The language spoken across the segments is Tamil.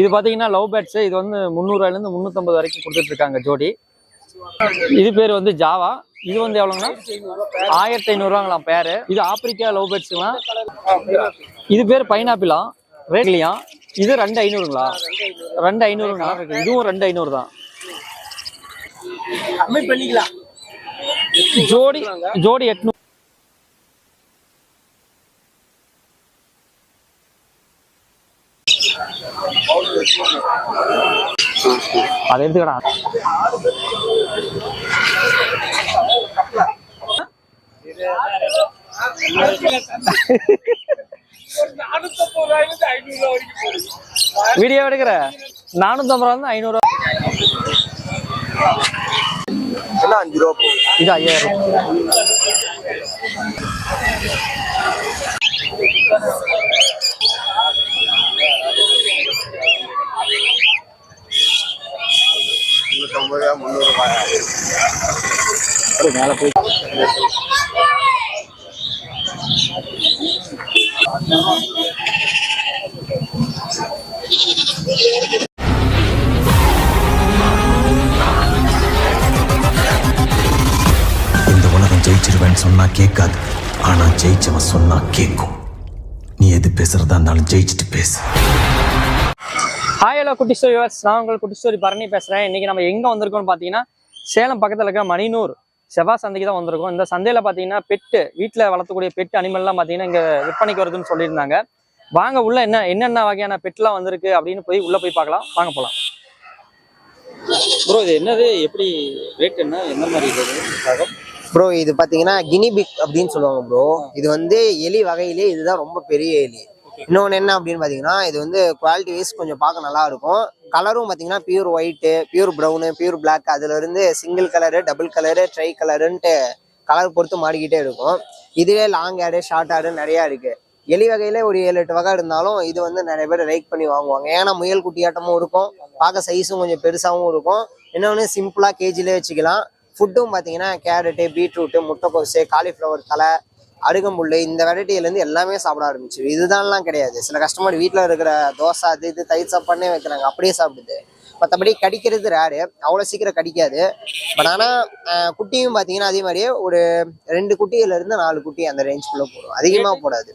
இது பார்த்தீங்கன்னா லவ் பேட்ஸ். இது வந்து முந்நூறுவாயிலேருந்து முந்நூற்றம்பது வரைக்கும் கொடுத்துட்டு இருக்காங்க ஜோடி. இது பேர் வந்து ஜாவா. இது வந்து எவ்வளோங்கண்ணா? ஆயிரத்தி ஐநூறுவாங்களாம் பேர். இது ஆப்பிரிக்கா லவ் பேட்ஸுங்களாம் இது பேர் பைனாப்பிளா? ரேட்லியா இது ரெண்டு ஐநூறுங்களா? ரெண்டு ஐநூறுங்களா இதுவும் ரெண்டு ஐநூறு தான். ஜோடி ஜோடி எட்நூறு அதை எடுத்துக்கடா. நானூத்தம்பது ஐநூறு ரூபா வீடியோ எடுக்கிற? நானூற்றம்பது ரூபா வந்து ஐநூறுரூவா என்ன அஞ்சு ரூபா இது ஐயாயிரம். முந்நூற்றம்பது முந்நூறு ரூபாய் மேலே போய். இந்த உலகம் ஜெயிச்சிருவேன்னு சொன்னா கேட்காது. ஆனா ஜெயிச்சவன் சொன்னா கேட்கும். நீ எது பேசுறதா இருந்தாலும் ஜெயிச்சுட்டு பேசு. ஹாய் ஹலோ குட்டி ஸ்டோரி நான் உங்கள் குட்டி ஸ்டோரி பரணி பேசுகிறேன் இன்றைக்கி நம்ம எங்கே வந்திருக்கோம்னு பார்த்தீங்கன்னா சேலம் பக்கத்தில் இருக்க மணினூர் செவ்வாய் சந்தைக்கு தான் வந்திருக்கோம். இந்த சந்தையில் பார்த்தீங்கன்னா பெட்டு வீட்டில் வளர்த்தக்கூடிய பெட் அனிமல்லாம் பார்த்தீங்கன்னா இங்கே விற்பனைக்கு வருதுன்னு சொல்லியிருந்தாங்க. வாங்க உள்ள என்ன என்னென்ன வகையான பெட்லாம் வந்திருக்கு அப்படின்னு போய் உள்ளே போய் பார்க்கலாம். வாங்க போகலாம் ப்ரோ இது என்னது? எப்படி ரேட் என்ன? என்ன மாதிரி இது? ப்ரோ இது பாத்தீங்கன்னா கினிபிக் அப்படின்னு சொல்லுவாங்க ப்ரோ இது வந்து எலி வகையிலே இதுதான் ரொம்ப பெரிய எலி. இன்னொன்று என்ன அப்படின்னு பார்த்தீங்கன்னா இது வந்து குவாலிட்டி வைஸ் கொஞ்சம் பார்க்க நல்லா இருக்கும் கலரும் பார்த்தீங்கன்னா pure white pure brown pure black அதுலேருந்து single colour double colour tri கலருன்ட்டு colour பொறுத்து மாறிக்கிட்டே இருக்கும். இதுவே லாங் ஆடு ஷார்ட் ஆடு நிறையா இருக்குது எலி வகையில ஒரு ஏழு எட்டு வகை இருந்தாலும் இது வந்து நிறைய பேர் லைக் பண்ணி வாங்குவாங்க. ஏன்னா முயல் குட்டியாட்டமும் இருக்கும். பார்க்க சைஸும் கொஞ்சம் பெருசாகவும் இருக்கும். இன்னொன்று சிம்பிளாக கேஜிலே வச்சுக்கலாம். ஃபுட்டும் பார்த்தீங்கன்னா கேரட்டு பீட்ரூட்டு முட்டைக்கோசு காலிஃப்ளவர் தலை அருகம்புல் இந்த வெரைட்டிலேருந்து எல்லாமே சாப்பிட ஆரம்பிச்சு. இதுதான்லாம் கிடையாது. சில கஸ்டமர் வீட்டில் இருக்கிற தோசை அது இது தயிர் சாப்பாடுனே வைக்கிறாங்க. அப்படியே சாப்பிடுது. மற்றபடி கடிக்கிறது ரேரு அவ்வளோ சீக்கிரம் கடிக்காது. பட் ஆனால் குட்டியும் பார்த்தீங்கன்னா அதே மாதிரியே ஒரு ரெண்டு குட்டியிலேருந்து நாலு குட்டி அந்த ரேஞ்சுக்குள்ளே போடும். அதிகமாக போடாது.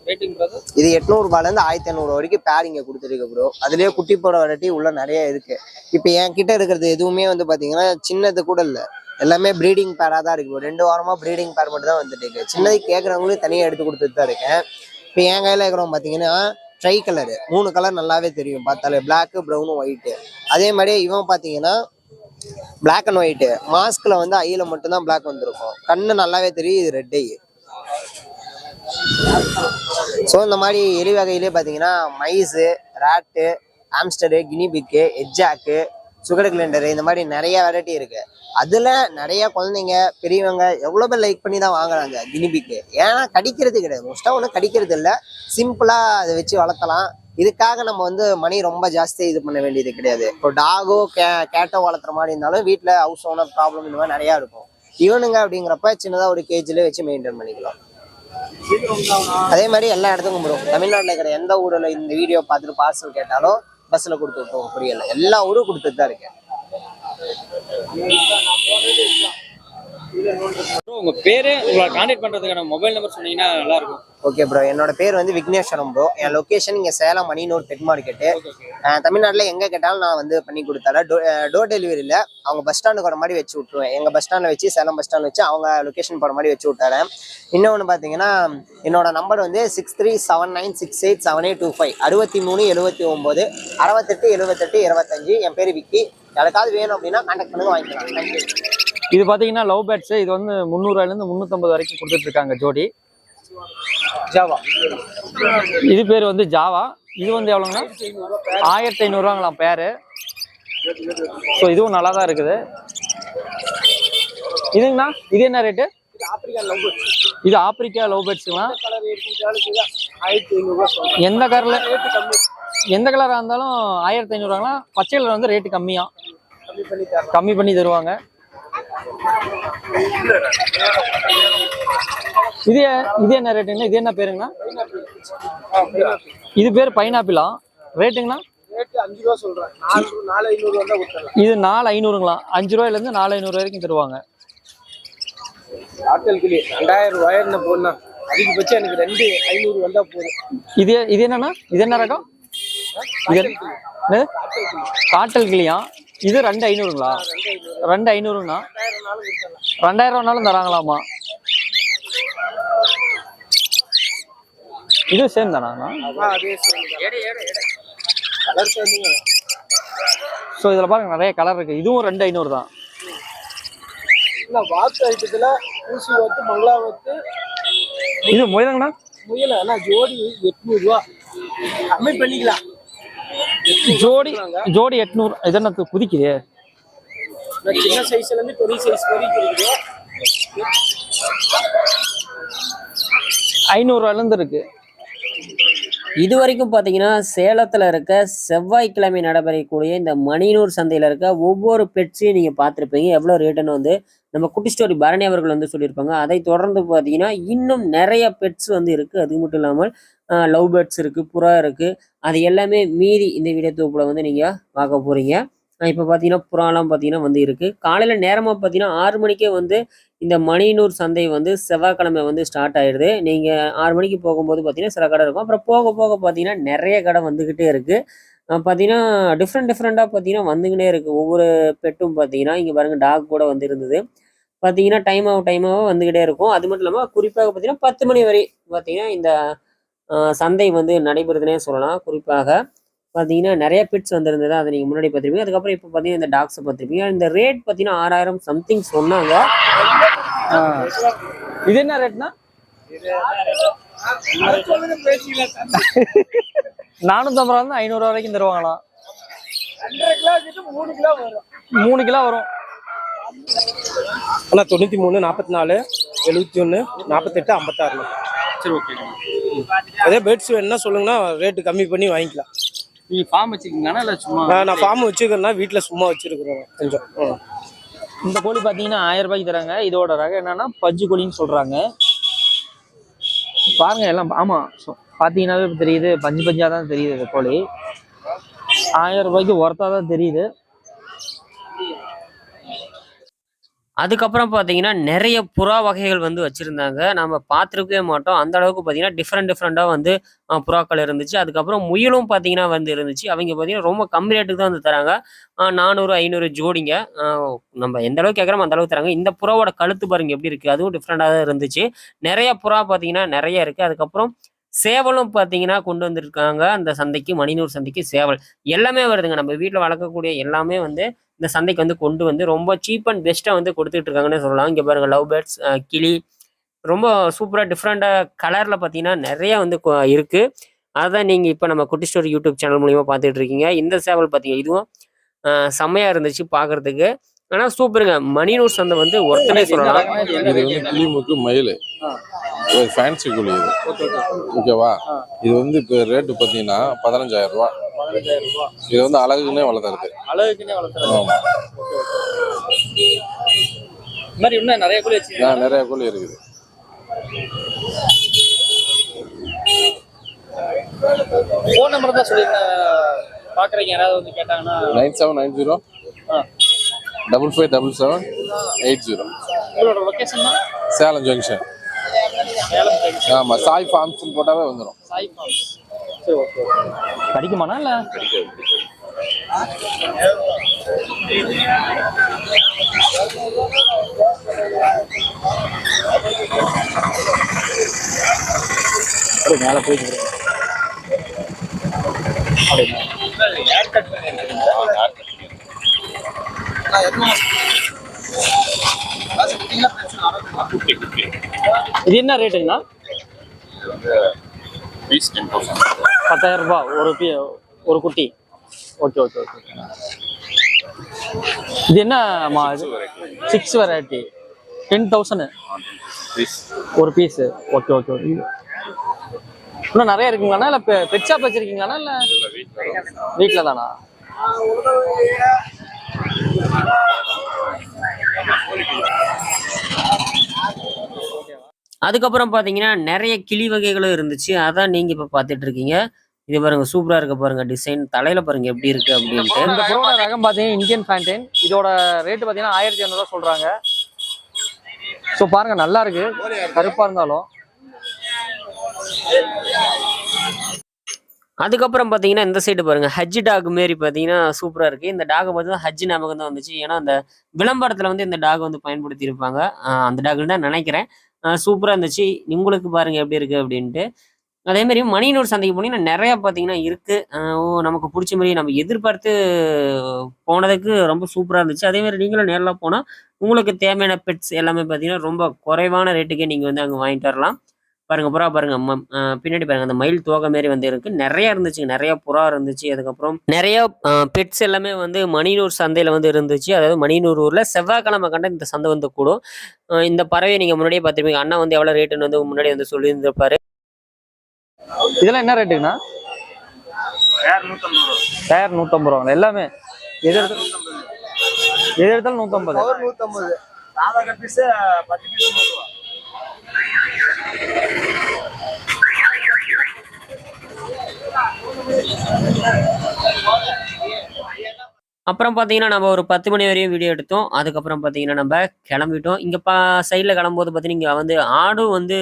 இது எட்நூறுபாலேருந்து ஆயிரத்தி ஐநூறு வரைக்கும் பேர் இங்கே கொடுத்துருக்கு ப்ரோ அதுலேயே குட்டி போட வெரைட்டி உள்ள நிறைய இருக்கு. இப்போ என் கிட்ட இருக்கிறது எதுவுமே வந்து பார்த்தீங்கன்னா சின்னது கூட இல்லை. எல்லாமே ப்ரீடிங் பேராக தான் இருக்கு. ரெண்டு வாரமாக ப்ரீடிங் பேர் மட்டும் தான் வந்துட்டு இருக்கு. சின்னது கேட்குறவங்களும் தனியாக எடுத்து கொடுத்துட்டு தான் இருக்கேன். இப்போ என் கையில் இருக்கிறவங்க பார்த்தீங்கன்னா ட்ரை கலரு மூணு கலர் நல்லாவே தெரியும். பார்த்தாலே பிளாக்கு ப்ரௌனும் ஒயிட்டு அதே மாதிரி இவன் பார்த்தீங்கன்னா பிளாக் அண்ட் ஒயிட்டு மாஸ்கில் வந்து ஐயில் மட்டும்தான் பிளாக் வந்திருக்கும். கண்ணு நல்லாவே தெரியும் இது ரெட் ஐ ஸோ இந்த மாதிரி எலி வகையிலே பார்த்தீங்கன்னா mice rat hamster guinea pig hedgehog sugar glider இந்த மாதிரி நிறைய வெரைட்டி இருக்கு. அதில் நிறைய குழந்தைங்க பெரியவங்க எவ்வளோ பேர் லைக் பண்ணி தான் வாங்குறாங்க கினிபிக்கு. ஏன்னா கடிக்கிறது கிடையாது. மோஸ்ட்டாக ஒன்றும் கடிக்கிறது இல்லை. சிம்பிளாக அதை வச்சு வளர்த்தலாம். இதுக்காக நம்ம வந்து மணி ரொம்ப ஜாஸ்தி இது பண்ண வேண்டியது கிடையாது. இப்போ டாகோ கே கேட்டோ வளர்த்துற மாதிரி இருந்தாலும் வீட்டில் ஹவுஸ் ஓனர் ப்ராப்ளம் இந்த மாதிரி நிறையா இருக்கும். இவனுங்க அப்படிங்கிறப்ப சின்னதாக ஒரு கேஜிலே வச்சு மெயின்டைன் பண்ணிக்கலாம். அதே மாதிரி எல்லா இடத்துக்கும் போடும் தமிழ்நாட்டில் இருக்கிற எந்த ஊரில் இந்த வீடியோ பார்த்துட்டு பார்சல் கேட்டாலும் பஸ்ஸில் கொடுத்து போக புரியல. எல்லா ஊரும் கொடுத்துட்டு தான் இருக்கேன். உங்கள் பேர்? உங்களை பண்ணுறதுக்கான மொபைல் நம்பர் சொன்னீங்கன்னா நல்லா இருக்கும் ஓகே ப்ரோ என்னோட பேர் வந்து விக்னேஸ்வரம் ப்ரோ என் லொக்கேஷன் இங்கே சேலம் மணினூர் பெட் மார்க்கெட்டு தமிழ்நாட்டில் எங்கே கேட்டாலும் நான் வந்து பண்ணி கொடுத்தரேன் டோ டோர் டெலிவரியில் அவங்க பஸ் ஸ்டாண்டுக்கு வர மாதிரி வச்சு விட்ருவேன் எங்கள் பஸ் ஸ்டாண்டில் வச்சு சேலம் பஸ் ஸ்டாண்ட் வச்சு அவங்க லொக்கேஷன் போகிற மாதிரி வச்சு விட்டுறேன். இன்னொன்று பார்த்தீங்கன்னா என்னோட நம்பர் வந்து six three seven nine six eight seven eight two five அறுபத்தி மூணு எழுபத்தி ஒம்பது அறுபத்தெட்டு எழுபத்தெட்டு இருபத்தஞ்சு. என் பேர் விக்கி. யாருக்காவது வேணும் அப்படின்னா கான்டாக்ட் பண்ணுங்க வாங்கிக்கலாம். தேங்க்யூ இது பார்த்தீங்கன்னா லவ் பேட்ஸ். இது வந்து முந்நூறுவாயிலேருந்து முந்நூற்றம்பது வரைக்கும் கொடுத்துட்டு இருக்காங்க ஜோடி. ஜாவா. இது பேர் வந்து ஜாவா. இது வந்து எவ்வளோங்கண்ணா? ஆயிரத்தி ஐநூறுவாங்களாம் பேர். ஸோ இதுவும் நல்லா தான் இருக்குது. இதுங்கண்ணா இது என்ன ரேட்டு இது ஆப்பிரிக்கா லவ் சொல்றேன் எந்த கலரில் எந்த கலராக இருந்தாலும் ஆயிரத்தி ஐநூறுவாங்களா பச்சை கலர் வந்து ரேட்டு கம்மியாக கம்மி பண்ணி தருவாங்க. இது இது என்ன ரேட்டுங்க இது என்ன பேருங்கண்ணா? இது பேர் பைனாப்பிளா ரேட்டுங்கண்ணா இது நாலு ஐநூறுங்களா? அஞ்சு ரூபாயிலேருந்து நாலு ஐநூறு வரைக்கும் தருவாங்க. ஆட்டல் கிளி ரெண்டாயிரம் ரூபாய் என்ன போடனா அதிகபட்சம் எனக்கு ரெண்டு ஐநூறு வந்தா போதும். இது இது என்னண்ணா? இது என்ன ரகம்? காட்டல் கிளியா? இது ரெண்டு ஐநூறுங்களா? ரெண்டு ஐநூறுங்கண்ணா ரெண்டாயிரம் ரூபானாலும் தராங்களாமா இது சேம் சேர்ந்துங்க ஸோ இதில் பாருங்க நிறைய கலர் இருக்கு. இதுவும் ரெண்டு ஐநூறு தான். இல்லை வாத்து ஐட்டத்துல ஊசி வாத்து மங்களா வாத்து இது முயலங்கண்ணா? முயல ஆனா ஜோடி எட்நூறு ரூபா கம்மி பண்ணிக்கலாம். ஜோடி ஜோடி எட்நூறு இது குதிக்குது? இந்த சின்ன சைஸ்ல இருந்து பெரிய சைஸ் வரைக்கும் இருக்குது ஐநூறுரூவாலேருந்து இருக்கு. இது வரைக்கும் பார்த்தீங்கன்னா சேலத்தில் இருக்க செவ்வாய்க்கிழமை நடைபெறக்கூடிய இந்த மணினூர் சந்தையில் இருக்க ஒவ்வொரு பெட்ஸையும் நீங்கள் பார்த்துருப்பீங்க. எவ்வளோ ரேட்டுன்னு வந்து நம்ம குட்டி ஸ்டோரி பரணி அவர்கள் வந்து சொல்லியிருப்பாங்க. அதை தொடர்ந்து பார்த்தீங்கன்னா இன்னும் நிறைய பெட்ஸ் வந்து இருக்குது அது மட்டும் இல்லாமல் லவ் பேர்ட்ஸ் இருக்குது புறா இருக்குது அது எல்லாமே மீறி இந்த வீடியோ தொகுப்பில் வந்து நீங்கள் பார்க்க போகிறீங்க இப்போ பார்த்தீங்கன்னா புறாலாம் பார்த்தீங்கன்னா வந்து இருக்குது காலையில் நேரமாக பார்த்தீங்கன்னா ஆறு மணிக்கே வந்து இந்த மணினூர் சந்தை வந்து செவ்வாய்க்கிழமை வந்து ஸ்டார்ட் ஆயிடுது. நீங்கள் ஆறு மணிக்கு போகும்போது பார்த்தீங்கன்னா சில கடை இருக்கும். அப்புறம் போக போக பார்த்தீங்கன்னா நிறைய கடை வந்துக்கிட்டே இருக்குது பார்த்தீங்கன்னா டிஃப்ரெண்ட் டிஃப்ரெண்ட்டாக பார்த்தீங்கன்னா வந்துக்கிட்டே இருக்குது ஒவ்வொரு பெட்டும் பார்த்தீங்கன்னா இங்கே பாருங்கள் டாக் கூட வந்து இருந்தது. பார்த்தீங்கன்னா டைம் ஆகும் டைம் ஆகும் வந்துக்கிட்டே இருக்கும். அது மட்டும் இல்லாமல் குறிப்பாக பார்த்தீங்கன்னா பத்து மணி வரை பார்த்தீங்கன்னா இந்த சந்தை வந்து நடைபெறுதுன்னே சொல்லலாம். குறிப்பாக பார்த்தீங்கன்னா நிறைய பிட்ஸ் வந்திருந்தது. அதை நீங்கள் முன்னாடி பார்த்துருப்பீங்க. அதுக்கப்புறம் இப்போ பார்த்தீங்கன்னா இந்த டாக்ஸை பார்த்துருப்பீங்க. இந்த ரேட் பார்த்தீங்கன்னா ஆறாயிரம் சம்திங் சொன்னாங்க. இது என்ன ரேட்னா பேசிக்கலாம் நானூற்றம்பது ரூபா வந்து ஐநூறுரூவா வரைக்கும் தருவாங்களாம். மூணு கிலோ வரும். அண்ணா தொண்ணூற்றி மூணு நாற்பத்தி நாலு எழுபத்தி ஒன்று நாற்பத்தெட்டு ஐம்பத்தாறுண்ணா சரி ஓகே அதே பேர்ட்ஸ் வேணும்னா சொல்லுங்கன்னா ரேட்டு கம்மி பண்ணி வாங்கிக்கலாம். நீங்கள் ஃபார்ம் வச்சுருக்கீங்களா இல்லை சும்மா நான் ஃபார்ம் வச்சுக்கிறேன்னா வீட்டில் சும்மா வச்சுருக்குறேன் கொஞ்சம். இந்த கோழி பார்த்தீங்கன்னா ஆயிரம் ரூபாய்க்கு தராங்க. இதோட ரகம் என்னன்னா பஞ்சு கோழின்னு சொல்றாங்க. பாருங்க எல்லாம் ஆமா சொ- பார்த்தீங்கன்னாவே இப்ப தெரியுது பஞ்சு பஞ்சா தான் தெரியுது இந்த கோழி. ஆயிரம் ரூபாய்க்கு ஒர்த்தா தான் தெரியுது. அதுக்கப்புறம் பார்த்தீங்கன்னா நிறைய புறா வகைகள் வந்து வச்சுருந்தாங்க. நம்ம பார்த்துருக்கவே மாட்டோம். அந்த அளவுக்கு பார்த்தீங்கன்னா டிஃப்ரெண்ட் டிஃப்ரெண்ட்டாக வந்து புறாக்கள் இருந்துச்சு. அதுக்கப்புறம் முயலும் பார்த்தீங்கன்னா வந்து இருந்துச்சு. அவங்க பார்த்தீங்கன்னா ரொம்ப கம்மி ரேட்டுக்கு தான் வந்து தராங்க. நானூறு ஐநூறு ஜோடிங்க. நம்ம எந்த அளவுக்கு கேட்குறோம் அந்த அளவுக்கு தராங்க. இந்த புறாவோட கழுத்து பாருங்க எப்படி இருக்குது அதுவும் டிஃப்ரெண்ட்டாக தான் இருந்துச்சு. நிறைய புறா பார்த்தீங்கன்னா நிறைய இருக்குது அதுக்கப்புறம் சேவலும் பார்த்தீங்கன்னா கொண்டு வந்திருக்காங்க. அந்த சந்தைக்கு மணிநூர் சந்தைக்கு சேவல். எல்லாமே வருதுங்க. நம்ம வீட்டில் வளர்க்கக்கூடிய எல்லாமே வந்து இந்த சந்தைக்கு வந்து கொண்டு வந்து ரொம்ப சீப் அண்ட் பெஸ்ட்டாக வந்து கொடுத்துட்டு இருக்காங்கன்னு சொல்லலாம். இங்கே பாருங்க லவ் பேர்ட்ஸ் கிளி. ரொம்ப சூப்பராக டிஃப்ரெண்ட்டாக கலரில் பார்த்தீங்கன்னா நிறைய வந்து கொ- இருக்கு. அதான் நீங்கள் இப்போ நம்ம குட்டி ஸ்டோரி யூடியூப் சேனல் மூலியமா பார்த்துட்டு இருக்கீங்க. இந்த சேவல் பார்த்தீங்க இதுவும் அஹ், செம்மையா இருந்துச்சு பார்க்கறதுக்கு. ஆனால் சூப்பருங்க மணினூர் சந்தை வந்து ஒருத்தனே சொல்லலாம். இது வந்து கிளிமுக்கு மயில். ஒரு ஃபேன்சி குழி இது. ஓகேவா? இது வந்து இப்போ ரேட்டு பார்த்தீங்கன்னா பதினஞ்சாயிரம் ரூபா இது வந்து அழகுக்குன்னே வளர்த்துறது. அழகுக்குன்னே வளர்த்துறாங்க ஆமா. இந்த மாதிரி இன்னும் நிறைய கோழி வச்சிருக்கீங்க நான் நிறைய கோழி இருக்குது. ஃபோன் நம்பர் தான் சொல்லியிருந்தேன் பார்க்குறீங்க யாராவது வந்து கேட்டாங்கன்னா. நைன் செவன் நைன் ஜீரோ ஆ. Double five double seven eight zero. உங்களோட லொக்கேஷன் தான்? சேலம் ஜங்ஷன். ஆமாம் சாய் ஃபார்ம்ஸ்னு போட்டாவே வந்துடும் சாய் ஃபார்ம்ஸ் சரி ஓகே கிடைக்குமாண்ணா இல்லை? அப்படியே மேலே போயிட்டு இது என்ன ரேட்டுங்கண்ணா பத்தாயிரம் ரூபாய் ஒரு பி ஒரு குட்டி. ஓகே ஓகே ஓகே இது என்ன சிக்ஸ் வெரைட்டி டென் தௌசண்ட் ஒரு பீஸு ஓகே ஓகே ஓகே இன்னும் நிறைய இருக்குங்களாண்ணா இல்லை பெட் ஷாப் வச்சிருக்கீங்களாண்ணா? இல்லை வீட்டில் தானா? அதுக்கப்புறம் பார்த்தீங்கன்னா நிறைய கிளி வகைகளும் இருந்துச்சு. அதான் நீங்கள் இப்போ பார்த்துட்டு இருக்கீங்க இது பாருங்க சூப்பரா இருக்கு பாருங்க டிசைன் தலையில பாருங்க எப்படி இருக்கு அப்படின்ட்டு. இந்த ப்ரோட ரகம் பார்த்தீங்கன்னா இந்தியன் ஃபேண்டைன் இதோட ரேட்டு பார்த்தீங்கன்னா ஆயிரத்தி இரநூறுவா சொல்றாங்க. ஸோ பாருங்க நல்லா இருக்கு. கருப்பா இருந்தாலும். அதுக்கப்புறம் பார்த்தீங்கன்னா இந்த சைடு பாருங்க ஹஜ் டாக் மாரி பார்த்தீங்கன்னா சூப்பராக இருக்கு. இந்த டாக் பார்த்தீங்கன்னா ஹஜ் ஞாபகம் தான் வந்துச்சு. ஏன்னா அந்த விளம்பரத்தில் வந்து இந்த டாக் வந்து பயன்படுத்தி இருப்பாங்க அந்த டாக்னு தான் நினைக்கிறேன். சூப்பராக இருந்துச்சு. உங்களுக்கு பாருங்க எப்படி இருக்கு அப்படின்ட்டு. அதே மாதிரி மணியனூர் சந்தைக்கு போனீங்கன்னா நிறைய பார்த்தீங்கன்னா இருக்கு. ஓ நமக்கு பிடிச்ச மாதிரி நம்ம எதிர்பார்த்து போனதுக்கு ரொம்ப சூப்பராக இருந்துச்சு. அதே மாதிரி நீங்களும் நேரில் போனால் உங்களுக்கு தேவையான பெட்ஸ் எல்லாமே பார்த்தீங்கன்னா ரொம்ப குறைவான ரேட்டுக்கே நீங்கள் வந்து அங்கே வாங்கிட்டு வரலாம். பாருங்க புறா பாருங்க ம- பின்னாடி பாருங்க அந்த மயில் தோகை மாரி வந்து இருக்கு. நிறைய இருந்துச்சு நிறைய புறா இருந்துச்சு அதுக்கப்புறம் நிறைய பெட்ஸ் எல்லாமே வந்து மணினூர் சந்தையில வந்து இருந்துச்சு. அதாவது மணினூர் ஊர்ல செவ்வாய்க்கிழமை கண்ட இந்த சந்தை வந்து கூடும். இந்த பறவையை நீங்க முன்னாடியே பார்த்துருப்பீங்க. அண்ணா வந்து எவ்வளவு ரேட்டுன்னு வந்து முன்னாடி வந்து சொல்லியிருந்திருப்பாரு. இதெல்லாம் என்ன ரேட்டுங்கண்ணா டயர் நூற்றம்பது ரூபாங்க. எல்லாமே. எது எடுத்தாலும் எது எடுத்தாலும் நூற்றம்பது அப்புறம் பார்த்தீங்கன்னா நம்ம ஒரு பத்து மணி வரையும் வீடியோ எடுத்தோம். அதுக்கப்புறம் பார்த்தீங்கன்னா நம்ம கிளம்பிட்டோம். இங்கே பா சைடில் கிளம்பும்போது பார்த்தீங்கன்னா இங்கே வந்து ஆடும் வந்து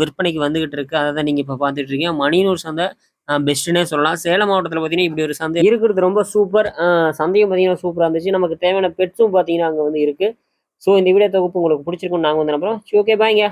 விற்பனைக்கு வந்துகிட்டு இருக்கு. அதை தான் நீங்கள் இப்போ பார்த்துட்டு இருக்கீங்க. மணியனூர் சந்தை பெஸ்ட்டுன்னே சொல்லலாம். சேலம் மாவட்டத்தில் பார்த்தீங்கன்னா இப்படி ஒரு சந்தை இருக்கிறது ரொம்ப சூப்பர் சந்தையும் பார்த்தீங்கன்னா சூப்பராக இருந்துச்சு. நமக்கு தேவையான பெட்ஸும் பார்த்தீங்கன்னா அங்கே வந்து இருக்குது ஸோ இந்த வீடியோ தொகுப்பு உங்களுக்கு பிடிச்சிருக்குன்னு நாங்கள் வந்து நம்புறோம். ஓகே பாய்ங்க